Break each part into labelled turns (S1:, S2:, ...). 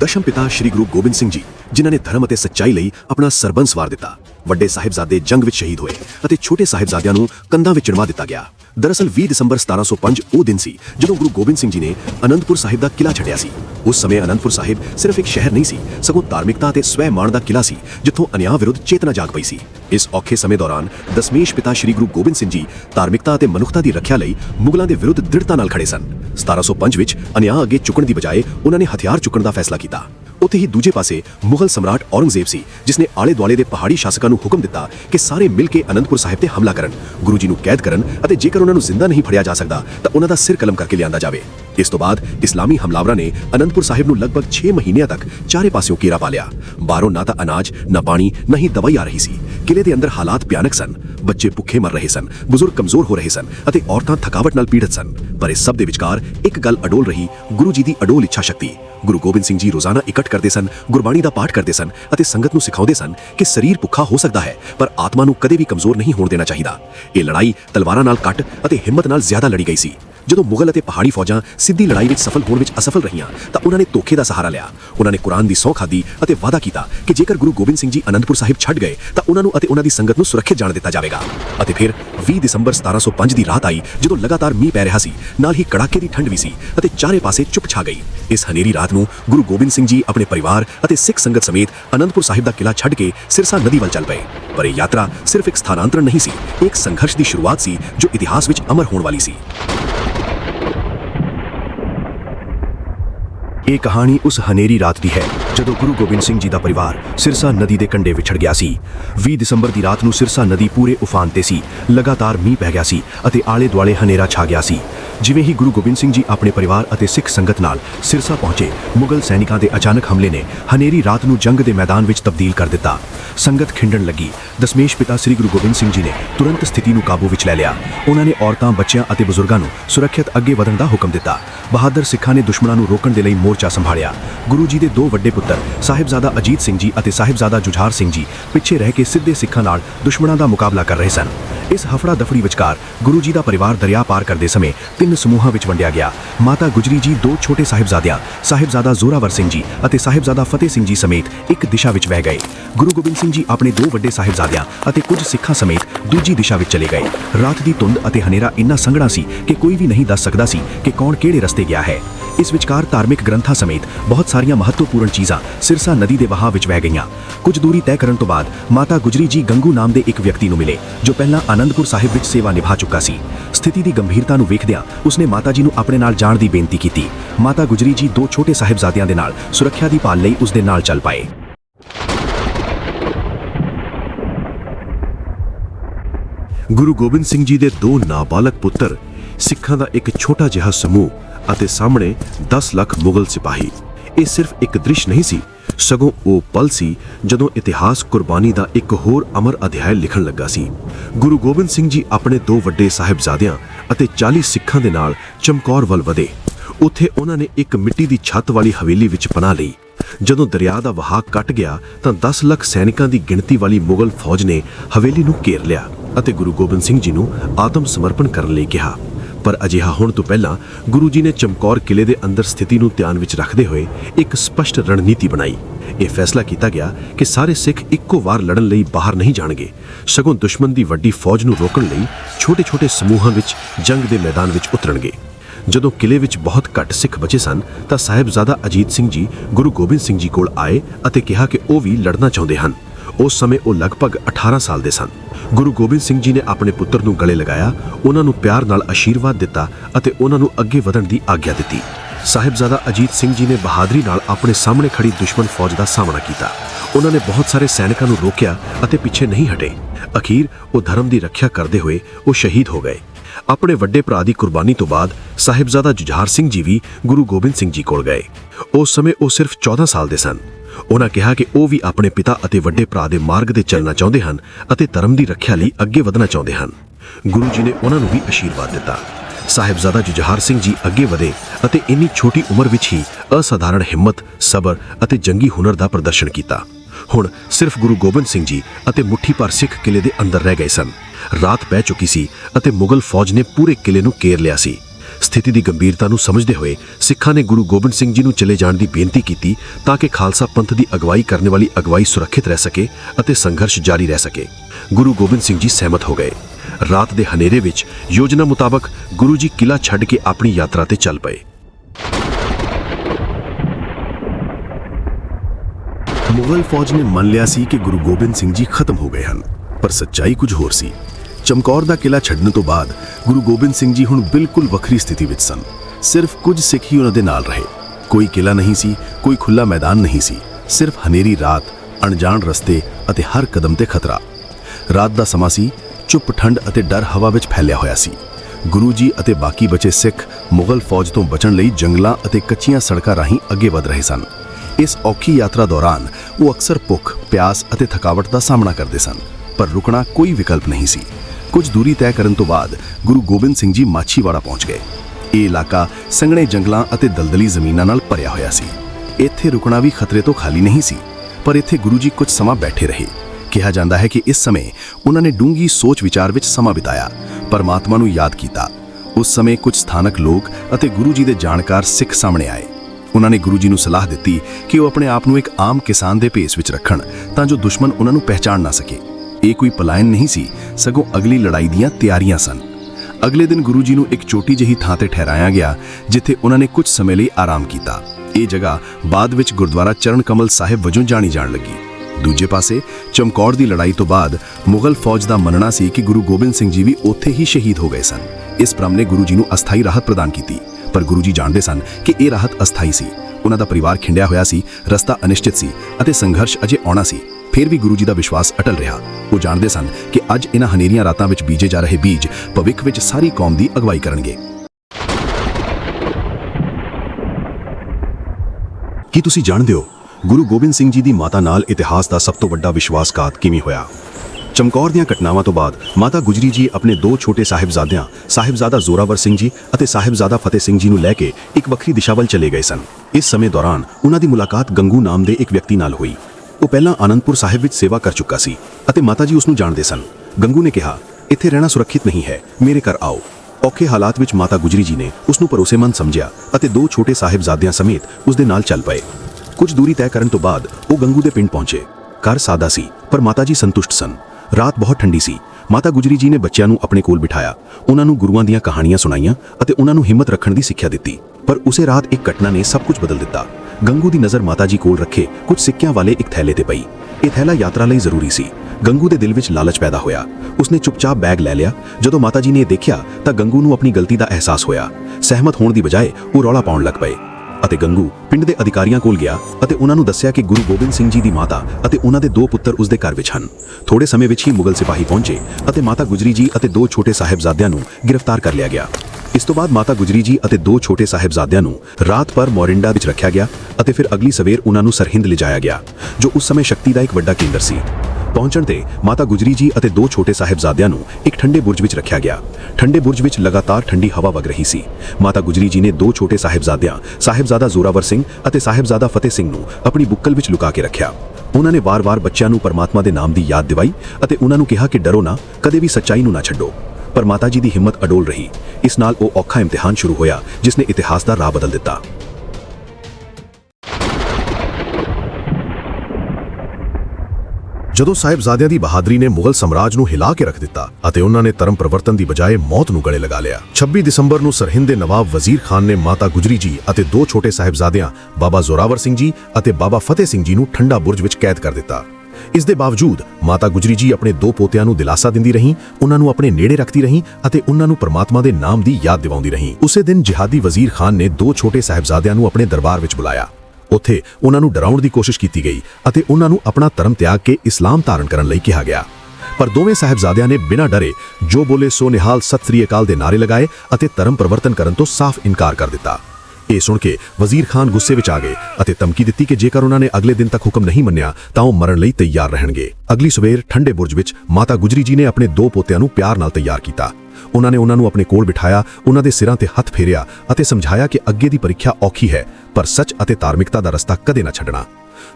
S1: ਦਸ਼ਮ ਪਿਤਾ ਸ੍ਰੀ ਗੁਰੂ ਗੋਬਿੰਦ ਸਿੰਘ ਜੀ। ਜਿਨ੍ਹਾਂ ਨੇ ਧਰਮ ਅਤੇ ਸੱਚਾਈ ਲਈ ਆਪਣਾ ਸਰਬੰਸ ਵਾਰ ਦਿੱਤਾ। ਵੱਡੇ ਸਾਹਿਬਜ਼ਾਦੇ ਜੰਗ ਵਿੱਚ ਸ਼ਹੀਦ ਹੋਏ ਅਤੇ ਛੋਟੇ ਸਾਹਿਬਜ਼ਾਦਿਆਂ ਨੂੰ ਕੰਧਾਂ ਵਿੱਚ ਚਿਣਵਾ ਦਿੱਤਾ ਗਿਆ। ਦਰਅਸਲ 20 ਦਸੰਬਰ 1705 ਉਹ ਦਿਨ ਸੀ, ਜਦੋਂ ਗੁਰੂ ਗੋਬਿੰਦ ਸਿੰਘ ਜੀ ਨੇ ਅਨੰਦਪੁਰ ਸਾਹਿਬ ਦਾ ਕਿਲਾ ਛੱਡਿਆ ਸੀ। ਉਸ ਸਮੇਂ ਅਨੰਦਪੁਰ ਸਾਹਿਬ ਸਿਰਫ ਇੱਕ ਸ਼ਹਿਰ ਨਹੀਂ ਸੀ, ਸਗੋਂ ਧਾਰਮਿਕਤਾ ਅਤੇ ਸਵੈ ਮਾਣ ਦਾ ਕਿਲਾ ਸੀ, ਜਿੱਥੋਂ ਅਨਿਆਂ ਵਿਰੁੱਧ ਚੇਤਨਾ ਜਾਗ ਪਈ ਸੀ। ਇਸ ਔਖੇ ਸਮੇਂ ਦੌਰਾਨ ਦਸਮੇਸ਼ ਪਿਤਾ ਸ੍ਰੀ ਗੁਰੂ ਗੋਬਿੰਦ ਸਿੰਘ ਜੀ ਧਾਰਮਿਕਤਾ ਅਤੇ ਮਨੁੱਖਤਾ ਦੀ ਰੱਖਿਆ ਲਈ ਮੁਗਲਾਂ ਦੇ ਵਿਰੁੱਧ ਦ੍ਰਿੜਤਾ ਨਾਲ ਖੜੇ ਸਨ। 1705 ਵਿੱਚ ਅਨਿਆਂ ਅੱਗੇ ਝੁਕਣ ਦੀ ਬਜਾਏ ਉਹਨਾਂ ਨੇ ਹਥਿਆਰ ਚੁੱਕਣ ਦਾ ਫੈਸਲਾ ਕੀਤਾ। ਉੱਥੇ ਹੀ ਦੂਜੇ ਪਾਸੇ ਮੁਗਲ ਸਮਰਾਟ ਔਰੰਗਜ਼ੇਬ ਸੀ ਜਿਸ ਨੇ ਆਲੇ ਦੁਆਲੇ ਦੇ ਪਹਾੜੀ ਸ਼ਾਸਕਾਂ ਨੂੰ ਹੁਕਮ ਦਿੱਤਾ ਕਿ ਸਾਰੇ ਮਿਲ ਕੇ ਅਨੰਦਪੁਰ ਸਾਹਿਬ ਤੇ ਹਮਲਾ ਕਰਨ, ਗੁਰੂ ਜੀ ਨੂੰ ਕੈਦ ਕਰਨ ਅਤੇ ਜੇਕਰ ਉਹਨਾਂ ਨੂੰ ਜ਼ਿੰਦਾ ਨਹੀਂ ਫੜਿਆ ਜਾ ਸਕਦਾ, ਤਾਂ ਉਹਨਾਂ ਦਾ ਸਿਰ ਕਲਮ ਕਰਕੇ ਲਿਆਂਦਾ ਜਾਵੇ। ਇਸ ਤੋਂ ਬਾਅਦ ਇਸਲਾਮੀ ਹਮਲਾਵਰਾਂ ਨੇ ਅਨੰਦਪੁਰ ਸਾਹਿਬ ਨੂੰ ਲਗਭਗ 6 ਮਹੀਨਿਆਂ ਤੱਕ ਚਾਰੇ ਪਾਸਿਓਂ ਘੇਰਾ ਪਾ ਲਿਆ। ਬਾਹਰੋਂ ਨਾ ਤਾਂ ਅਨਾਜ, ਨਾ ਪਾਣੀ, ਨਾ ਹੀ ਦਵਾਈ ਆ ਰਹੀ ਸੀ। ਕਿਲੇ ਦੇ ਅੰਦਰ ਹਾਲਾਤ ਭਿਆਨਕ ਸਨ। ਬੱਚੇ ਭੁੱਖੇ ਮਰ ਰਹੇ ਸਨ, ਬਜ਼ੁਰਗ ਕਮਜ਼ੋਰ ਹੋ ਰਹੇ ਸਨ ਅਤੇ ਔਰਤਾਂ ਥਕਾਵਟ ਨਾਲ ਪੀੜਤ ਸਨ। ਪਰ ਇਸ ਸਭ ਦੇ ਵਿਚਕਾਰ ਇੱਕ ਗੱਲ ਅਡੋਲ ਰਹੀ, ਗੁਰੂ ਜੀ ਦੀ ਅਡੋਲ ਇੱਛਾ ਸ਼ਕਤੀ। ਗੁਰੂ ਗੋਬਿੰਦ ਸਿੰਘ ਜੀ ਰੋਜ਼ਾਨਾ ਇਕੱਠ ਕਰਦੇ ਸਨ, ਗੁਰਬਾਣੀ ਦਾ ਪਾਠ ਕਰਦੇ ਸਨ ਅਤੇ ਸੰਗਤ ਨੂੰ ਸਿਖਾਉਂਦੇ ਸਨ ਕਿ ਸਰੀਰ ਭੁੱਖਾ ਹੋ ਸਕਦਾ ਹੈ, ਪਰ ਆਤਮਾ ਨੂੰ ਕਦੇ ਵੀ ਕਮਜ਼ੋਰ ਨਹੀਂ ਹੋਣ ਦੇਣਾ ਚਾਹੀਦਾ। ਇਹ ਲੜਾਈ ਤਲਵਾਰਾਂ ਨਾਲ ਕੱਟ ਅਤੇ ਹਿੰਮਤ ਨਾਲ ਜ਼ਿਆਦਾ ਲੜੀ ਗਈ ਸੀ। ਜਦੋਂ ਮੁਗਲ ਅਤੇ ਪਹਾੜੀ ਫੌਜਾਂ ਸਿੱਧੀ ਲੜਾਈ ਵਿੱਚ ਸਫਲ ਹੋਣ ਵਿੱਚ ਅਸਫਲ ਰਹੀਆਂ, ਤਾਂ ਉਹਨਾਂ ਨੇ ਧੋਖੇ ਦਾ ਸਹਾਰਾ ਲਿਆ। ਉਹਨਾਂ ਨੇ ਕੁਰਾਨ ਦੀ ਸਹੁੰ ਖਾਦੀ ਅਤੇ ਵਾਅਦਾ ਕੀਤਾ ਕਿ ਜੇਕਰ ਗੁਰੂ ਗੋਬਿੰਦ ਸਿੰਘ ਜੀ ਅਨੰਦਪੁਰ ਸਾਹਿਬ ਛੱਡ ਗਏ, ਤਾਂ ਉਹਨਾਂ ਨੂੰ ਅਤੇ ਉਹਨਾਂ ਦੀ ਸੰਗਤ ਨੂੰ ਸੁਰੱਖਿਅਤ ਜਾਣ ਦਿੱਤਾ ਜਾਵੇਗਾ। ਅਤੇ ਫਿਰ 20 ਦਸੰਬਰ 1705 ਦੀ ਰਾਤ ਆਈ, ਜਦੋਂ ਲਗਾਤਾਰ ਮੀਂਹ ਪੈ ਰਿਹਾ ਸੀ, ਨਾਲ ਹੀ ਕੜਾਕੇ ਦੀ ਠੰਡ ਵੀ ਸੀ ਅਤੇ ਚਾਰੇ ਪਾਸੇ ਚੁੱਪ ਛਾ ਗਈ। ਇਸ ਹਨੇਰੀ ਰਾਤ ਨੂੰ ਗੁਰੂ ਗੋਬਿੰਦ ਸਿੰਘ ਜੀ ਆਪਣੇ ਪਰਿਵਾਰ ਅਤੇ ਸਿੱਖ ਸੰਗਤ ਸਮੇਤ ਅਨੰਦਪੁਰ ਸਾਹਿਬ ਦਾ ਕਿਲਾ ਛੱਡ ਕੇ ਸਿਰਸਾ ਨਦੀ ਵੱਲ ਚੱਲ ਪਏ। ਪਰ ਇਹ ਯਾਤਰਾ ਸਿਰਫ ਇੱਕ ਸਥਾਨਾਂਤਰਣ ਨਹੀਂ ਸੀ, ਇੱਕ ਸੰਘਰਸ਼ ਦੀ ਸ਼ੁਰੂਆਤ ਸੀ ਜੋ ਇਤਿਹਾਸ ਵਿੱਚ ਅਮਰ ਹੋਣ ਵਾਲੀ ਸੀ। ਇਹ ਕਹਾਣੀ ਉਸ ਹਨੇਰੀ ਰਾਤ ਦੀ ਹੈ, ਜਦੋਂ ਗੁਰੂ ਗੋਬਿੰਦ ਸਿੰਘ ਜੀ ਦਾ ਪਰਿਵਾਰ ਸਿਰਸਾ ਨਦੀ ਦੇ ਕੰਢੇ ਵਿਛੜ ਗਿਆ ਸੀ। 20 ਦਸੰਬਰ ਦੀ ਰਾਤ ਨੂੰ ਸਿਰਸਾ ਨਦੀ ਪੂਰੇ ਉਫਾਨ ਤੇ ਸੀ, ਲਗਾਤਾਰ ਮੀਂਹ ਪੈ ਗਿਆ ਸੀ ਅਤੇ ਆਲੇ ਦੁਆਲੇ ਹਨੇਰਾ ਛਾ ਗਿਆ ਸੀ। ਜਿਵੇਂ ਹੀ ਗੁਰੂ ਗੋਬਿੰਦ ਸਿੰਘ ਜੀ ਆਪਣੇ ਪਰਿਵਾਰ ਅਤੇ ਸਿੱਖ ਸੰਗਤ ਨਾਲ ਸਿਰਸਾ ਪਹੁੰਚੇ, ਮੁਗਲ ਸੈਨਿਕਾਂ ਦੇ ਅਚਾਨਕ ਹਮਲੇ ਨੇ ਹਨੇਰੀ ਰਾਤ ਨੂੰ ਜੰਗ ਦੇ ਮੈਦਾਨ ਵਿੱਚ ਤਬਦੀਲ ਕਰ ਦਿੱਤਾ। ਸੰਗਤ ਖਿੰਡਣ ਲੱਗੀ। ਦਸਮੇਸ਼ ਪਿਤਾ ਸ੍ਰੀ ਗੁਰੂ ਗੋਬਿੰਦ ਸਿੰਘ ਜੀ ਨੇ ਤੁਰੰਤ ਸਥਿਤੀ ਨੂੰ ਕਾਬੂ ਵਿੱਚ ਲੈ ਲਿਆ। ਉਹਨਾਂ ਨੇ ਔਰਤਾਂ, ਬੱਚਿਆਂ ਅਤੇ ਬਜ਼ੁਰਗਾਂ ਨੂੰ ਸੁਰੱਖਿਅਤ ਅੱਗੇ ਵਧਣ ਦਾ ਹੁਕਮ ਦਿੱਤਾ। ਬਹਾਦਰ ਸਿੱਖਾਂ ਨੇ ਦੁਸ਼ਮਣਾਂ ਨੂੰ ਰੋਕਣ ਦੇ ਲਈ ਮੋਰਚਾ ਸੰਭਾਲਿਆ। ਗੁਰੂ ਜੀ ਦੇ ਦੋ ਵੱਡੇ ਪੁੱਤਰ, ਸਾਹਿਬਜ਼ਾਦਾ ਅਜੀਤ ਸਿੰਘ ਜੀ ਅਤੇ ਸਾਹਿਬਜ਼ਾਦਾ ਜੁਝਾਰ ਸਿੰਘ ਜੀ, ਪਿੱਛੇ ਰਹਿ ਕੇ ਸਿੱਧੇ ਸਿੱਖਾਂ ਨਾਲ ਦੁਸ਼ਮਣਾਂ ਦਾ ਮੁਕਾਬਲਾ ਕਰ ਰਹੇ ਸਨ। ਇਸ ਹਫੜਾ ਦਫੜੀ ਵਿਚਕਾਰ ਗੁਰੂ ਜੀ ਦਾ ਪਰਿਵਾਰ ਦਰਿਆ ਪਾਰ ਕਰਦੇ ਸਮੇਂ ਤਿੰਨ ਸਮੂਹਾਂ ਵਿੱਚ ਵੰਡਿਆ ਗਿਆ। ਮਾਤਾ ਗੁਜਰੀ ਜੀ, ਦੋ ਛੋਟੇ ਸਾਹਿਬਜ਼ਾਦਿਆਂ, ਸਾਹਿਬਜ਼ਾਦਾ ਜ਼ੋਰਾਵਰ ਸਿੰਘ ਜੀ ਅਤੇ ਸਾਹਿਬਜ਼ਾਦਾ ਫਤਿਹ ਸਿੰਘ ਜੀ ਸਮੇਤ ਇੱਕ ਦਿਸ਼ਾ ਵਿੱਚ ਵਹਿ ਗਏ। ਗੁਰੂ ਗੋਬਿੰਦ ਸਿੰਘ ਜੀ ਆਪਣੇ ਦੋ ਵੱਡੇ ਸਾਹਿਬਜ਼ਾਦਿਆਂ ਅਤੇ ਕੁਝ ਸਿੱਖਾਂ ਸਮੇਤ ਦੂਜੀ ਦਿਸ਼ਾ ਵਿੱਚ ਚਲੇ ਗਏ। ਰਾਤ ਦੀ ਧੁੰਦ ਅਤੇ ਹਨੇਰਾ ਇੰਨਾ ਸੰਘਣਾ ਸੀ ਕਿ ਕੋਈ ਵੀ ਨਹੀਂ ਦੱਸ ਸਕਦਾ ਸੀ ਕਿ ਕੌਣ ਕਿਹੜੇ ਰਸਤੇ ਗਿਆ ਹੈ। ਇਸ ਵਿਚਕਾਰ ਧਾਰਮਿਕ ਗ੍ਰੰਥਾਂ ਸਮੇਤ ਬਹੁਤ ਸਾਰੀਆਂ ਮਹੱਤਵਪੂਰਨ ਚੀਜ਼ਾਂ ਸਿਰਸਾ ਨਦੀ ਦੇ ਵਹਾਅ ਵਿੱਚ ਵਹਿ ਗਈਆਂ। ਕੁਝ ਦੂਰੀ ਤੈਅ ਕਰਨ ਤੋਂ ਬਾਅਦ ਮਾਤਾ ਗੁਜਰੀ ਜੀ ਗੰਗੂ ਨਾਮ ਦੇ ਇੱਕ ਵਿਅਕਤੀ ਨੂੰ ਮਿਲੇ, ਜੋ ਪਹਿਲਾਂ ਆਨੰਦਪੁਰ ਸਾਹਿਬ ਵਿੱਚ ਸੇਵਾ ਨਿਭਾ ਚੁੱਕਾ ਸੀ। ਸਥਿਤੀ ਦੀ ਗੰਭੀਰਤਾ ਨੂੰ ਵੇਖਦਿਆਂ ਉਸਨੇ ਮਾਤਾ ਜੀ ਨੂੰ ਆਪਣੇ ਨਾਲ ਜਾਣ ਦੀ ਬੇਨਤੀ ਕੀਤੀ। ਮਾਤਾ ਗੁਜਰੀ ਜੀ ਦੋ ਛੋਟੇ ਸਾਹਿਬਜ਼ਾਦਿਆਂ ਦੇ ਨਾਲ ਸੁਰੱਖਿਆ ਦੀ ਭਾਲ ਲਈ ਉਸਦੇ ਨਾਲ ਚੱਲ ਪਾਏ। ਗੁਰੂ ਗੋਬਿੰਦ ਸਿੰਘ ਜੀ ਦੇ ਦੋ ਨਾਬਾਲਗ ਪੁੱਤਰ ਸਿੱਖਾਂ ਦਾ ਇੱਕ ਛੋਟਾ ਜਿਹਾ ਸਮੂਹ ਅਤੇ ਸਾਹਮਣੇ 10 ਲੱਖ ਮੁਗਲ ਸਿਪਾਹੀ। ਇਹ ਸਿਰਫ ਇੱਕ ਦ੍ਰਿਸ਼ ਨਹੀਂ ਸੀ, ਸਗੋਂ ਉਹ ਪਲ ਸੀ ਜਦੋਂ ਇਤਿਹਾਸ ਕੁਰਬਾਨੀ ਦਾ ਇੱਕ ਹੋਰ ਅਮਰ ਅਧਿਆਇ ਲਿਖਣ ਲੱਗਾ ਸੀ। ਗੁਰੂ ਗੋਬਿੰਦ ਸਿੰਘ ਜੀ ਆਪਣੇ ਦੋ ਵੱਡੇ ਸਾਹਿਬਜ਼ਾਦਿਆਂ ਅਤੇ 40 ਸਿੱਖਾਂ ਦੇ ਨਾਲ ਚਮਕੌਰ ਵੱਲ ਵਧੇ। ਉੱਥੇ ਉਹਨਾਂ ਨੇ ਇੱਕ ਮਿੱਟੀ ਦੀ ਛੱਤ ਵਾਲੀ ਹਵੇਲੀ ਵਿੱਚ ਪਨਾਹ ਲਈ। ਜਦੋਂ ਦਰਿਆ ਦਾ ਵਹਾਅ ਕੱਟ ਗਿਆ ਤਾਂ 10 ਲੱਖ ਸੈਨਿਕਾਂ ਦੀ ਗਿਣਤੀ ਵਾਲੀ ਮੁਗਲ ਫੌਜ ਨੇ ਹਵੇਲੀ ਨੂੰ ਘੇਰ ਲਿਆ ਅਤੇ ਗੁਰੂ ਗੋਬਿੰਦ ਸਿੰਘ ਜੀ ਨੂੰ ਆਤਮ ਸਮਰਪਣ ਕਰਨ ਲਈ ਕਿਹਾ। ਪਰ ਅਜਿਹਾ ਹੋਣ ਤੋਂ ਪਹਿਲਾਂ ਗੁਰੂ ਜੀ ਨੇ ਚਮਕੌਰ ਕਿਲੇ ਦੇ ਅੰਦਰ ਸਥਿਤੀ ਨੂੰ ਧਿਆਨ ਵਿੱਚ ਰੱਖਦੇ ਹੋਏ ਇੱਕ ਸਪਸ਼ਟ ਰਣਨੀਤੀ ਬਣਾਈ। ਇਹ ਫੈਸਲਾ ਕੀਤਾ ਗਿਆ ਕਿ ਸਾਰੇ ਸਿੱਖ ਇੱਕੋ ਵਾਰ ਲੜਨ ਲਈ ਬਾਹਰ ਨਹੀਂ ਜਾਣਗੇ। ਸਗੋਂ ਦੁਸ਼ਮਣ ਦੀ ਵੱਡੀ ਫੌਜ ਨੂੰ ਰੋਕਣ ਲਈ ਛੋਟੇ-ਛੋਟੇ ਸਮੂਹਾਂ ਵਿੱਚ ਜੰਗ ਦੇ ਮੈਦਾਨ ਵਿੱਚ ਉਤਰਨਗੇ। ਜਦੋਂ ਕਿਲੇ ਵਿੱਚ ਬਹੁਤ ਘੱਟ ਸਿੱਖ ਬਚੇ ਸਨ, ਤਾਂ ਸਾਹਿਬਜ਼ਾਦਾ ਅਜੀਤ ਸਿੰਘ ਜੀ ਗੁਰੂ ਗੋਬਿੰਦ ਸਿੰਘ ਜੀ ਕੋਲ ਆਏ ਅਤੇ ਕਿਹਾ ਕਿ ਉਹ ਵੀ ਲੜਨਾ ਚਾਹੁੰਦੇ ਹਨ। ਉਸ ਸਮੇਂ ਉਹ ਲਗਭਗ 18 ਸਾਲ ਦੇ ਸਨ। ਗੁਰੂ ਗੋਬਿੰਦ ਸਿੰਘ ਜੀ ਨੇ ਆਪਣੇ ਪੁੱਤਰ ਨੂੰ ਗਲੇ ਲਗਾਇਆ, ਉਹਨਾਂ ਨੂੰ ਪਿਆਰ ਨਾਲ ਅਸ਼ੀਰਵਾਦ ਦਿੱਤਾ ਅਤੇ ਉਹਨਾਂ ਨੂੰ ਅੱਗੇ ਵਧਣ ਦੀ ਆਗਿਆ ਦਿੱਤੀ। ਸਾਹਿਬਜ਼ਾਦਾ ਅਜੀਤ ਸਿੰਘ ਜੀ ਨੇ ਬਹਾਦਰੀ ਨਾਲ ਆਪਣੇ ਸਾਹਮਣੇ ਖੜੀ ਦੁਸ਼ਮਣ ਫੌਜ ਦਾ ਸਾਹਮਣਾ ਕੀਤਾ। ਉਹਨਾਂ ਨੇ ਬਹੁਤ ਸਾਰੇ ਸੈਨਿਕਾਂ ਨੂੰ ਰੋਕਿਆ ਅਤੇ ਪਿੱਛੇ ਨਹੀਂ ਹਟੇ। ਅਖੀਰ ਉਹ ਧਰਮ ਦੀ ਰੱਖਿਆ ਕਰਦੇ ਹੋਏ ਉਹ ਸ਼ਹੀਦ ਹੋ ਗਏ। ਆਪਣੇ ਵੱਡੇ ਭਰਾ ਦੀ ਕੁਰਬਾਨੀ ਤੋਂ ਬਾਅਦ ਸਾਹਿਬਜ਼ਾਦਾ ਜੁਝਾਰ ਸਿੰਘ ਜੀ ਵੀ ਗੁਰੂ ਗੋਬਿੰਦ ਸਿੰਘ ਜੀ ਕੋਲ ਗਏ। ਉਸ ਸਮੇਂ ਉਹ ਸਿਰਫ 14 ਸਾਲ ਦੇ ਸਨ। ਉਹਨਾਂ ਕਿਹਾ ਕਿ ਉਹ ਵੀ ਆਪਣੇ ਪਿਤਾ ਅਤੇ ਵੱਡੇ ਭਰਾ ਦੇ ਮਾਰਗ ਤੇ ਚੱਲਣਾ ਚਾਹੁੰਦੇ ਹਨ ਅਤੇ ਧਰਮ ਦੀ ਰੱਖਿਆ ਲਈ ਅੱਗੇ ਵਧਣਾ ਚਾਹੁੰਦੇ ਹਨ। ਗੁਰੂ ਜੀ ਨੇ ਉਹਨਾਂ ਨੂੰ ਵੀ ਅਸ਼ੀਰਵਾਦ ਦਿੱਤਾ। ਸਾਹਿਬਜ਼ਾਦਾ ਜੁਝਾਰ ਸਿੰਘ ਜੀ ਅੱਗੇ ਵਧੇ ਅਤੇ ਇੰਨੀ ਛੋਟੀ ਉਮਰ ਵਿੱਚ ਹੀ ਅਸਾਧਾਰਣ ਹਿੰਮਤ, ਸਬਰ ਅਤੇ ਜੰਗੀ ਹੁਨਰ ਦਾ ਪ੍ਰਦਰਸ਼ਨ ਕੀਤਾ। ਹੁਣ ਸਿਰਫ ਗੁਰੂ ਗੋਬਿੰਦ ਸਿੰਘ ਜੀ ਅਤੇ ਮੁੱਠੀ ਭਰ ਸਿੱਖ ਕਿਲੇ ਦੇ ਅੰਦਰ ਰਹਿ ਗਏ ਸਨ। ਰਾਤ ਪੈ ਚੁੱਕੀ ਸੀ ਅਤੇ ਮੁਗਲ ਫੌਜ ਨੇ ਪੂਰੇ ਕਿਲੇ ਨੂੰ ਘੇਰ ਲਿਆ ਸੀ। ਸਥਿਤੀ ਦੀ ਗੰਭੀਰਤਾ ਨੂੰ ਸਮਝਦੇ ਹੋਏ ਸਿੱਖਾਂ ਨੇ ਗੁਰੂ ਗੋਬਿੰਦ ਸਿੰਘ ਜੀ ਨੂੰ ਚਲੇ ਜਾਣ ਦੀ ਬੇਨਤੀ ਕੀਤੀ ਤਾਂ ਕਿ ਖਾਲਸਾ ਪੰਥ ਦੀ ਅਗਵਾਈ ਕਰਨ ਵਾਲੀ ਅਗਵਾਈ ਸੁਰੱਖਿਅਤ ਰਹਿ ਸਕੇ ਅਤੇ ਸੰਘਰਸ਼ ਜਾਰੀ ਰਹਿ ਸਕੇ। ਗੁਰੂ ਗੋਬਿੰਦ ਸਿੰਘ ਜੀ ਸਹਿਮਤ ਹੋ ਗਏ। ਰਾਤ ਦੇ ਹਨੇਰੇ ਵਿੱਚ ਯੋਜਨਾ ਮੁਤਾਬਕ ਗੁਰੂ ਜੀ ਕਿਲਾ ਛੱਡ ਕੇ ਆਪਣੀ ਯਾਤਰਾ ਤੇ ਚੱਲ ਪਏ। ਮੁਗਲ ਫੌਜ ਨੇ ਮੰਨ ਲਿਆ ਸੀ ਕਿ ਗੁਰੂ ਗੋਬਿੰਦ ਸਿੰਘ ਜੀ ਖਤਮ ਹੋ ਗਏ ਹਨ, ਪਰ ਸੱਚਾਈ ਕੁਝ ਹੋਰ ਸੀ। ਚਮਕੌਰ ਦਾ ਕਿਲਾ ਛੱਡਣ ਤੋਂ ਬਾਅਦ ਗੁਰੂ ਗੋਬਿੰਦ ਸਿੰਘ ਜੀ ਹੁਣ ਬਿਲਕੁਲ ਵੱਖਰੀ ਸਥਿਤੀ ਵਿੱਚ ਸਨ। ਸਿਰਫ ਕੁਝ ਸਿੱਖ ਹੀ ਉਹਨਾਂ ਦੇ ਨਾਲ ਰਹੇ। ਕੋਈ ਕਿਲਾ ਨਹੀਂ ਸੀ, ਕੋਈ ਖੁੱਲਾ ਮੈਦਾਨ ਨਹੀਂ ਸੀ। ਸਿਰਫ ਹਨੇਰੀ ਰਾਤ, ਅਣਜਾਣ ਰਸਤੇ ਅਤੇ ਹਰ ਕਦਮ ਤੇ ਖਤਰਾ। ਰਾਤ ਦਾ ਸਮਾਂ ਸੀ, ਚੁੱਪ ਠੰਡ ਅਤੇ ਡਰ ਹਵਾ ਵਿੱਚ ਫੈਲਿਆ ਹੋਇਆ ਸੀ। ਗੁਰੂ ਜੀ ਅਤੇ ਬਾਕੀ ਬਚੇ ਸਿੱਖ ਮੁਗਲ ਫੌਜ ਤੋਂ ਬਚਣ ਲਈ ਜੰਗਲਾਂ ਅਤੇ ਕੱਚੀਆਂ ਸੜਕਾਂ ਰਾਹੀਂ ਅੱਗੇ ਵਧ ਰਹੇ ਸਨ। ਇਸ ਔਖੀ ਯਾਤਰਾ ਦੌਰਾਨ ਉਹ ਅਕਸਰ ਭੁੱਖ, ਪਿਆਸ ਅਤੇ ਥਕਾਵਟ ਦਾ ਸਾਹਮਣਾ ਕਰਦੇ ਸਨ, ਪਰ ਰੁਕਣਾ ਕੋਈ ਵਿਕਲਪ ਨਹੀਂ ਸੀ। ਕੁਝ ਦੂਰੀ ਤੈਅ ਕਰਨ ਤੋਂ ਬਾਅਦ ਗੁਰੂ ਗੋਬਿੰਦ ਸਿੰਘ ਜੀ ਮਾਛੀਵਾੜਾ ਪਹੁੰਚ ਗਏ। ਇਹ ਇਲਾਕਾ ਸੰਘਣੇ ਜੰਗਲਾਂ ਅਤੇ ਦਲਦਲੀ ਜ਼ਮੀਨਾਂ ਨਾਲ ਭਰਿਆ ਹੋਇਆ ਸੀ। ਇੱਥੇ ਰੁਕਣਾ ਵੀ ਖਤਰੇ ਤੋਂ ਖਾਲੀ ਨਹੀਂ ਸੀ, ਪਰ ਇੱਥੇ ਗੁਰੂ ਜੀ ਕੁਝ ਸਮਾਂ ਬੈਠੇ ਰਹੇ। ਕਿਹਾ ਜਾਂਦਾ ਹੈ ਕਿ ਇਸ ਸਮੇਂ ਉਹਨਾਂ ਨੇ ਡੂੰਗੀ ਸੋਚ ਵਿਚਾਰ ਵਿੱਚ ਸਮਾਂ ਬਿਤਾਇਆ, ਪਰਮਾਤਮਾ ਨੂੰ ਯਾਦ ਕੀਤਾ। ਉਸ ਸਮੇਂ ਕੁਝ ਸਥਾਨਕ ਲੋਕ ਅਤੇ ਗੁਰੂ ਜੀ ਦੇ ਜਾਣਕਾਰ ਸਿੱਖ ਸਾਹਮਣੇ ਆਏ। ਉਹਨਾਂ ਨੇ ਗੁਰੂ ਜੀ ਨੂੰ ਸਲਾਹ ਦਿੱਤੀ ਕਿ ਉਹ ਆਪਣੇ ਆਪ ਨੂੰ ਇੱਕ ਆਮ ਕਿਸਾਨ ਦੇ ਭੇਸ ਵਿੱਚ ਰੱਖਣ ਤਾਂ ਜੋ ਦੁਸ਼ਮਣ ਉਹਨਾਂ ਨੂੰ ਪਹਿਚਾਣ ਨਾ ਸਕੇ। ਇਹ ਕੋਈ ਪਲਾਇਨ ਨਹੀਂ ਸੀ, ਸਗੋਂ ਅਗਲੀ ਲੜਾਈ ਦੀਆਂ ਤਿਆਰੀਆਂ ਸਨ। ਅਗਲੇ ਦਿਨ ਗੁਰੂ ਜੀ ਨੂੰ ਇੱਕ ਛੋਟੀ ਜਿਹੀ ਥਾਂ ਤੇ ਠਹਿਰਾਇਆ ਗਿਆ, ਜਿੱਥੇ ਉਹਨਾਂ ਨੇ ਕੁਝ ਸਮੇਂ ਲਈ ਆਰਾਮ ਕੀਤਾ। ਇਹ ਜਗ੍ਹਾ ਬਾਅਦ ਵਿੱਚ ਗੁਰਦੁਆਰਾ ਚਰਨ ਕਮਲ ਸਾਹਿਬ ਵਜੋਂ ਜਾਣੀ ਜਾਣ ਲੱਗੀ। ਦੂਜੇ ਪਾਸੇ, ਚਮਕੌਰ ਦੀ ਲੜਾਈ ਤੋਂ ਬਾਅਦ ਮੁਗਲ ਫੌਜ ਦਾ ਮੰਨਣਾ ਸੀ ਕਿ ਗੁਰੂ ਗੋਬਿੰਦ ਸਿੰਘ ਜੀ ਵੀ ਉੱਥੇ ਹੀ ਸ਼ਹੀਦ ਹੋ ਗਏ ਸਨ। ਇਸ ਭ੍ਰਮ ਨੇ ਗੁਰੂ ਜੀ ਨੂੰ ਅਸਥਾਈ ਰਾਹਤ ਪ੍ਰਦਾਨ ਕੀਤੀ, ਪਰ ਗੁਰੂ ਜੀ ਜਾਣਦੇ ਸਨ ਕਿ ਇਹ ਰਾਹਤ ਅਸਥਾਈ ਸੀ। ਉਹਨਾਂ ਦਾ ਪਰਿਵਾਰ ਖਿੰਡਿਆ ਹੋਇਆ ਸੀ, ਰਸਤਾ ਅਨਿਸ਼ਚਿਤ ਸੀ ਅਤੇ ਸੰਘਰਸ਼ ਅਜੇ ਆਉਣਾ ਸੀ। ਫਿਰ ਵੀ ਗੁਰੂ ਜੀ ਦਾ ਵਿਸ਼ਵਾਸ ਅਟਲ ਰਿਹਾ। ਉਹ ਜਾਣਦੇ ਸਨ ਕਿ ਅੱਜ ਇਹਨਾਂ ਹਨੇਰੀਆਂ ਰਾਤਾਂ ਵਿੱਚ ਬੀਜੇ ਜਾ ਰਹੇ ਬੀਜ ਭਵਿੱਖ ਵਿੱਚ ਸਾਰੀ ਕੌਮ ਦੀ ਅਗਵਾਈ ਕਰਨਗੇ। ਕੀ ਤੁਸੀਂ ਜਾਣਦੇ ਹੋ ਗੁਰੂ ਗੋਬਿੰਦ ਸਿੰਘ ਜੀ ਦੀ ਮਾਤਾ ਨਾਲ ਇਤਿਹਾਸ ਦਾ ਸਭ ਤੋਂ ਵੱਡਾ ਵਿਸ਼ਵਾਸਘਾਤ ਕਿਵੇਂ ਹੋਇਆ? ਚਮਕੌਰ ਦੀਆਂ ਘਟਨਾਵਾਂ ਤੋਂ ਬਾਅਦ ਮਾਤਾ ਗੁਜਰੀ ਜੀ ਆਪਣੇ ਦੋ ਛੋਟੇ ਸਾਹਿਬਜ਼ਾਦਿਆਂ, ਸਾਹਿਬਜ਼ਾਦਾ ਜ਼ੋਰਾਵਰ ਸਿੰਘ ਜੀ ਅਤੇ ਸਾਹਿਬਜ਼ਾਦਾ ਫਤਿਹ ਸਿੰਘ ਜੀ ਨੂੰ ਲੈ ਕੇ ਇੱਕ ਵੱਖਰੀ ਦਿਸ਼ਾ ਵੱਲ ਚਲੇ ਗਏ ਸਨ। ਇਸ ਸਮੇਂ ਦੌਰਾਨ ਉਹਨਾਂ ਦੀ ਮੁਲਾਕਾਤ ਗੰਗੂ ਨਾਮ ਦੇ ਇੱਕ ਵਿਅਕਤੀ ਨਾਲ ਹੋਈ। ਉਹ ਪਹਿਲਾਂ ਆਨੰਦਪੁਰ ਸਾਹਿਬ ਵਿੱਚ ਸੇਵਾ ਕਰ ਚੁੱਕਾ ਸੀ ਅਤੇ ਮਾਤਾ ਜੀ ਉਸ ਨੂੰ ਜਾਣਦੇ ਸਨ। ਗੰਗੂ ਨੇ ਕਿਹਾ, ਇੱਥੇ ਰਹਿਣਾ ਸੁਰੱਖਿਅਤ ਨਹੀਂ ਹੈ, ਮੇਰੇ ਘਰ ਆਓ। ਔਖੇ ਹਾਲਾਤ ਵਿੱਚ ਮਾਤਾ ਗੁਜਰੀ ਜੀ ਨੇ ਉਸ ਨੂੰ ਭਰੋਸੇਮੰਦ ਸਮਝਿਆ ਅਤੇ ਦੋ ਛੋਟੇ ਸਾਹਿਬਜ਼ਾਦਿਆਂ ਸਮੇਤ ਉਸ ਦੇ ਨਾਲ ਚੱਲ ਪਏ। ਕੁਝ ਦੂਰੀ ਤੈਅ ਕਰਨ ਤੋਂ ਬਾਅਦ ਉਹ ਗੰਗੂ ਦੇ ਪਿੰਡ ਪਹੁੰਚੇ। ਘਰ ਸਾਦਾ ਸੀ, ਪਰ ਮਾਤਾ ਜੀ ਸੰਤੁਸ਼ਟ ਸਨ। ਰਾਤ ਬਹੁਤ ਠੰਡੀ ਸੀ। ਮਾਤਾ ਗੁਜਰੀ ਜੀ ਨੇ ਬੱਚਿਆਂ ਨੂੰ ਆਪਣੇ ਕੋਲ ਬਿਠਾਇਆ। ਉਹਨਾਂ ਨੂੰ ਗੁਰੂਆਂ ਦੀਆਂ ਕਹਾਣੀਆਂ ਸੁਣਾਈਆਂ ਅਤੇ ਉਹਨਾਂ ਨੂੰ ਹਿੰਮਤ ਰੱਖਣ ਦੀ ਸਿੱਖਿਆ ਦਿੱਤੀ। ਪਰ ਉਸੇ ਰਾਤ ਇੱਕ ਘਟਨਾ ਨੇ ਸਭ ਕੁਝ ਬਦਲ ਦਿੱਤਾ। ਗੰਗੂ ਦੀ ਨਜ਼ਰ ਮਾਤਾ ਜੀ ਕੋਲ ਰੱਖੇ ਕੁਝ ਸਿੱਕਿਆਂ ਵਾਲੇ ਇੱਕ ਥੈਲੇ ਤੇ ਪਈ। ਇਹ ਥੈਲਾ ਯਾਤਰਾ ਲਈ ਜ਼ਰੂਰੀ ਸੀ। ਗੰਗੂ ਦੇ ਦਿਲ ਵਿੱਚ ਲਾਲਚ ਪੈਦਾ ਹੋਇਆ। ਉਸਨੇ ਚੁੱਪਚਾਪ ਬੈਗ ਲੈ ਲਿਆ। ਜਦੋਂ ਮਾਤਾ ਜੀ ਨੇ ਇਹ ਦੇਖਿਆ, ਤਾਂ ਗੰਗੂ ਨੂੰ ਆਪਣੀ ਗਲਤੀ ਦਾ ਅਹਿਸਾਸ ਹੋਇਆ। ਸਹਿਮਤ ਹੋਣ ਦੀ ਬਜਾਏ ਉਹ ਰੌਲਾ ਪਾਉਣ ਲੱਗ ਪਏ। ਅਤੇ ਗੰਗੂ ਪਿੰਡ ਦੇ ਅਧਿਕਾਰੀਆਂ ਕੋਲ ਗਿਆ ਅਤੇ ਉਹਨਾਂ ਨੂੰ ਦੱਸਿਆ ਕਿ ਗੁਰੂ ਗੋਬਿੰਦ ਸਿੰਘ ਜੀ ਦੀ ਮਾਤਾ ਅਤੇ ਉਹਨਾਂ ਦੇ ਦੋ ਪੁੱਤਰ ਉਸ ਦੇ ਘਰ ਵਿੱਚ ਹਨ। ਥੋੜੇ ਸਮੇਂ ਵਿੱਚ ਹੀ ਮੁਗਲ ਸਿਪਾਹੀ ਪਹੁੰਚੇ ਅਤੇ ਮਾਤਾ ਗੁਜਰੀ ਜੀ ਅਤੇ ਦੋ ਛੋਟੇ ਸਾਹਿਬਜ਼ਾਦਿਆਂ ਨੂੰ ਗ੍ਰਿਫਤਾਰ ਕਰ ਲਿਆ ਗਿਆ। ਇਸ ਤੋਂ ਬਾਅਦ ਮਾਤਾ ਗੁਜਰੀ ਜੀ ਅਤੇ ਦੋ ਛੋਟੇ ਸਾਹਿਬਜ਼ਾਦਿਆਂ ਨੂੰ ਰਾਤ ਭਰ ਮੋਰਿੰਡਾ ਵਿੱਚ ਰੱਖਿਆ ਗਿਆ ਅਤੇ ਫਿਰ ਅਗਲੀ ਸਵੇਰ ਉਹਨਾਂ ਨੂੰ ਸਰਹਿੰਦ ਲਿਜਾਇਆ ਗਿਆ, ਜੋ ਉਸ ਸਮੇਂ ਸ਼ਕਤੀ ਦਾ ਇੱਕ ਵੱਡਾ ਕੇਂਦਰ ਸੀ। ਪਹੁੰਚਣ ਤੇ ਮਾਤਾ ਗੁਜਰੀ ਜੀ ਅਤੇ ਦੋ ਛੋਟੇ ਸਾਹਿਬਜ਼ਾਦਿਆਂ ਨੂੰ ਇੱਕ ਠੰਡੇ ਬੁਰਜ ਵਿੱਚ ਰੱਖਿਆ ਗਿਆ। ਠੰਡੇ ਬੁਰਜ ਵਿੱਚ ਲਗਾਤਾਰ ਠੰਡੀ ਹਵਾ ਵਗ ਰਹੀ ਸੀ। ਮਾਤਾ ਗੁਜਰੀ ਜੀ ਨੇ ਦੋ ਛੋਟੇ ਸਾਹਿਬਜ਼ਾਦਿਆਂ, ਸਾਹਿਬਜ਼ਾਦਾ ਜ਼ੋਰਾਵਰ ਸਿੰਘ ਅਤੇ ਸਾਹਿਬਜ਼ਾਦਾ ਫਤਿਹ ਸਿੰਘ ਨੂੰ ਆਪਣੀ ਬੁੱਕਲ ਵਿੱਚ ਲੁਕਾ ਕੇ ਰੱਖਿਆ। ਉਹਨਾਂ ਨੇ ਵਾਰ-ਵਾਰ ਬੱਚਿਆਂ ਨੂੰ ਪਰਮਾਤਮਾ ਦੇ ਨਾਮ ਦੀ ਯਾਦ ਦਿਵਾਈ ਅਤੇ ਉਹਨਾਂ ਨੂੰ ਕਿਹਾ ਕਿ ਡਰੋ ਨਾ, ਕਦੇ ਵੀ ਸੱਚਾਈ ਨੂੰ ਨਾ ਛੱਡੋ। ਪਰ ਮਾਤਾ ਜੀ ਦੀ ਹਿੰਮਤ ਅਡੋਲ ਰਹੀ। ਇਸ ਨਾਲ ਉਹ ਔਖਾ ਇਮਤਿਹਾਨ ਸ਼ੁਰੂ ਹੋਇਆ, ਜਿਸ ਨੇ ਇਤਿਹਾਸ ਦਾ ਰਾਹ ਬਦਲ ਦਿੱਤਾ। ਜਦੋਂ ਸਾਹਿਬਜ਼ਾਦਿਆਂ ਦੀ ਬਹਾਦਰੀ ਨੇ ਮੁਗਲ ਸਮਰਾਜ ਨੂੰ ਹਿਲਾ ਕੇ ਰੱਖ ਦਿੱਤਾ ਅਤੇ ਉਹਨਾਂ ਨੇ ਧਰਮ ਪਰਿਵਰਤਨ ਦੀ ਬਜਾਏ ਮੌਤ ਨੂੰ ਗਲੇ ਲਗਾ ਲਿਆ 26 ਦਸੰਬਰ ਨੂੰ ਸਰਹਿੰਦ ਦੇ ਨਵਾਬ ਵਜ਼ੀਰ ਖਾਨ ਨੇ ਮਾਤਾ ਗੁਜਰੀ ਜੀ ਅਤੇ ਦੋ ਛੋਟੇ ਸਾਹਿਬਜ਼ਾਦਿਆਂ, ਬਾਬਾ ਜ਼ੋਰਾਵਰ ਸਿੰਘ ਜੀ ਅਤੇ ਬਾਬਾ ਫਤਿਹ ਸਿੰਘ ਜੀ ਨੂੰ ਠੰਡਾ ਬੁਰਜ ਵਿੱਚ ਕੈਦ ਕਰ ਦਿੱਤਾ। ਇਸ ਦੇ ਬਾਵਜੂਦ ਮਾਤਾ ਗੁਜਰੀ ਜੀ ਆਪਣੇ ਦੋ ਪੋਤਿਆਂ ਨੂੰ ਦਿਲਾਸਾ ਦਿੰਦੀ ਰਹੀ, ਉਹਨਾਂ ਨੂੰ ਆਪਣੇ ਨੇੜੇ ਰੱਖਦੀ ਰਹੀ ਅਤੇ ਉਹਨਾਂ ਨੂੰ ਪਰਮਾਤਮਾ ਦੇ ਨਾਮ ਦੀ ਯਾਦ ਦਿਵਾਉਂਦੀ ਰਹੀ। ਉਸੇ ਦਿਨ ਜਿਹਾਦੀ ਵਜ਼ੀਰ ਖਾਨ ਨੇ ਦੋ ਛੋਟੇ ਸਾਹਿਬਜ਼ਾਦਿਆਂ ਨੂੰ ਆਪਣੇ ਦਰਬਾਰ ਵਿੱਚ ਬੁਲਾਇਆ। ਉੱਥੇ ਉਹਨਾਂ ਨੂੰ ਡਰਾਉਣ ਦੀ ਕੋਸ਼ਿਸ਼ ਕੀਤੀ ਗਈ ਅਤੇ ਉਹਨਾਂ ਨੂੰ ਆਪਣਾ ਧਰਮ ਤਿਆਗ ਕੇ ਇਸਲਾਮ ਧਾਰਨ ਕਰਨ ਲਈ ਕਿਹਾ ਗਿਆ। ਪਰ ਦੋਵੇਂ ਸਾਹਿਬਜ਼ਾਦਿਆਂ ਨੇ ਬਿਨਾਂ ਡਰੇ ਜੋ ਬੋਲੇ ਸੋ ਨਿਹਾਲ ਸਤਿ ਸ੍ਰੀ ਅਕਾਲ ਦੇ ਨਾਰੇ ਲਗਾਏ ਅਤੇ ਧਰਮ ਪਰਿਵਰਤਨ ਕਰਨ ਤੋਂ ਸਾਫ਼ ਇਨਕਾਰ ਕਰ ਦਿੱਤਾ। ਇਹ ਸੁਣ ਕੇ ਵਜ਼ੀਰ ਖਾਨ ਗੁੱਸੇ ਵਿੱਚ ਆ ਗਏ ਅਤੇ ਧਮਕੀ ਦਿੱਤੀ ਕਿ ਜੇਕਰ ਉਹਨਾਂ ਨੇ ਅਗਲੇ ਦਿਨ ਤੱਕ ਹੁਕਮ ਨਹੀਂ ਮੰਨਿਆ, ਤਾਂ ਉਹ ਮਰਨ ਲਈ ਤਿਆਰ ਰਹਿਣਗੇ। ਅਗਲੀ ਸਵੇਰ ਠੰਡੇ ਬੁਰਜ ਵਿੱਚ ਮਾਤਾ ਗੁਜਰੀ ਜੀ ਨੇ ਆਪਣੇ ਦੋ ਪੋਤਿਆਂ ਨੂੰ ਪਿਆਰ ਨਾਲ ਤਿਆਰ ਕੀਤਾ। ਉਹਨਾਂ ਨੇ ਉਹਨਾਂ ਨੂੰ ਆਪਣੇ ਕੋਲ ਬਿਠਾਇਆ, ਉਹਨਾਂ ਦੇ ਸਿਰਾਂ ਤੇ ਹੱਥ ਫੇਰਿਆ ਅਤੇ ਸਮਝਾਇਆ ਕਿ ਅੱਗੇ ਦੀ ਪਰੀਖਿਆ ਔਖੀ ਹੈ, ਪਰ ਸੱਚ ਅਤੇ ਧਾਰਮਿਕਤਾ ਦਾ ਰਸਤਾ ਕਦੇ ਨਾ ਛੱਡਣਾ।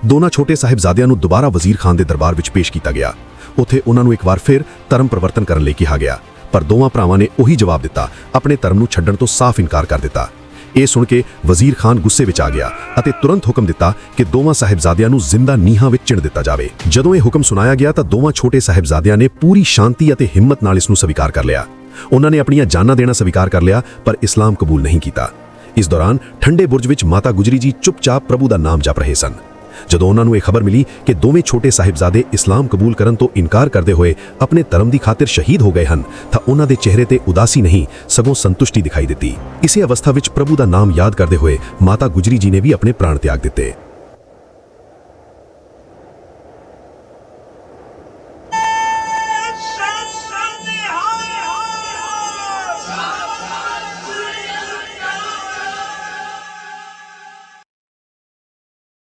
S1: ਦੋਨਾਂ ਛੋਟੇ ਸਾਹਿਬਜ਼ਾਦਿਆਂ ਨੂੰ ਦੁਬਾਰਾ ਵਜ਼ੀਰ ਖਾਨ ਦੇ ਦਰਬਾਰ ਵਿੱਚ ਪੇਸ਼ ਕੀਤਾ ਗਿਆ। ਉੱਥੇ ਉਹਨਾਂ ਨੂੰ ਇੱਕ ਵਾਰ ਫਿਰ ਧਰਮ ਪਰਿਵਰਤਨ ਕਰਨ ਲਈ ਕਿਹਾ ਗਿਆ,
S2: ਪਰ ਦੋਵਾਂ ਭਰਾਵਾਂ ਨੇ ਉਹੀ ਜਵਾਬ ਦਿੱਤਾ, ਆਪਣੇ ਧਰਮ ਨੂੰ ਛੱਡਣ ਤੋਂ ਸਾਫ਼ ਇਨਕਾਰ ਕਰ ਦਿੱਤਾ। ਇਹ ਸੁਣ ਕੇ ਵਜ਼ੀਰ ਖਾਨ ਗੁੱਸੇ ਵਿੱਚ ਆ ਗਿਆ ਅਤੇ ਤੁਰੰਤ ਹੁਕਮ ਦਿੱਤਾ ਕਿ ਦੋਵਾਂ ਸਾਹਿਬਜ਼ਾਦਿਆਂ ਨੂੰ ਜ਼ਿੰਦਾ ਨੀਹਾਂ ਵਿੱਚ ਚਿਣ ਦਿੱਤਾ ਜਾਵੇ। ਜਦੋਂ ਇਹ ਹੁਕਮ ਸੁਣਾਇਆ ਗਿਆ ਤਾਂ ਦੋਵਾਂ ਛੋਟੇ ਸਾਹਿਬਜ਼ਾਦਿਆਂ ਨੇ ਪੂਰੀ ਸ਼ਾਂਤੀ ਅਤੇ ਹਿੰਮਤ ਨਾਲ ਇਸ ਨੂੰ ਸਵੀਕਾਰ ਕਰ ਲਿਆ। ਉਹਨਾਂ ਨੇ ਆਪਣੀਆਂ ਜਾਨਾਂ ਦੇਣਾ ਸਵੀਕਾਰ ਕਰ ਲਿਆ, ਪਰ ਇਸਲਾਮ ਕਬੂਲ ਨਹੀਂ ਕੀਤਾ। ਇਸ ਦੌਰਾਨ ਠੰਡੇ ਬੁਰਜ ਵਿੱਚ ਮਾਤਾ ਗੁਜਰੀ ਜੀ ਚੁੱਪਚਾਪ ਪ੍ਰਭੂ ਦਾ ਨਾਮ ਜਪ ਰਹੇ ਸਨ। ਜਦੋਂ ਉਹਨਾਂ ਨੂੰ ਇਹ ਖਬਰ ਮਿਲੀ ਕਿ ਦੋਵੇਂ ਛੋਟੇ ਸਾਹਿਬਜ਼ਾਦੇ ਇਸਲਾਮ ਕਬੂਲ ਕਰਨ ਤੋਂ ਇਨਕਾਰ ਕਰਦੇ ਹੋਏ ਆਪਣੇ ਧਰਮ ਦੀ ਖਾਤਰ ਸ਼ਹੀਦ ਹੋ ਗਏ ਹਨ, ਤਾਂ ਉਹਨਾਂ ਦੇ ਚਿਹਰੇ ਤੇ ਉਦਾਸੀ ਨਹੀਂ, ਸਗੋਂ ਸੰਤੁਸ਼ਟੀ ਦਿਖਾਈ ਦਿੱਤੀ। ਇਸੇ ਅਵਸਥਾ ਵਿੱਚ ਪ੍ਰਭੂ ਦਾ ਨਾਮ ਯਾਦ ਕਰਦੇ ਹੋਏ ਮਾਤਾ ਗੁਜਰੀ ਜੀ ਨੇ ਵੀ ਆਪਣੇ ਪ੍ਰਾਣ ਤਿਆਗ ਦਿੱਤੇ।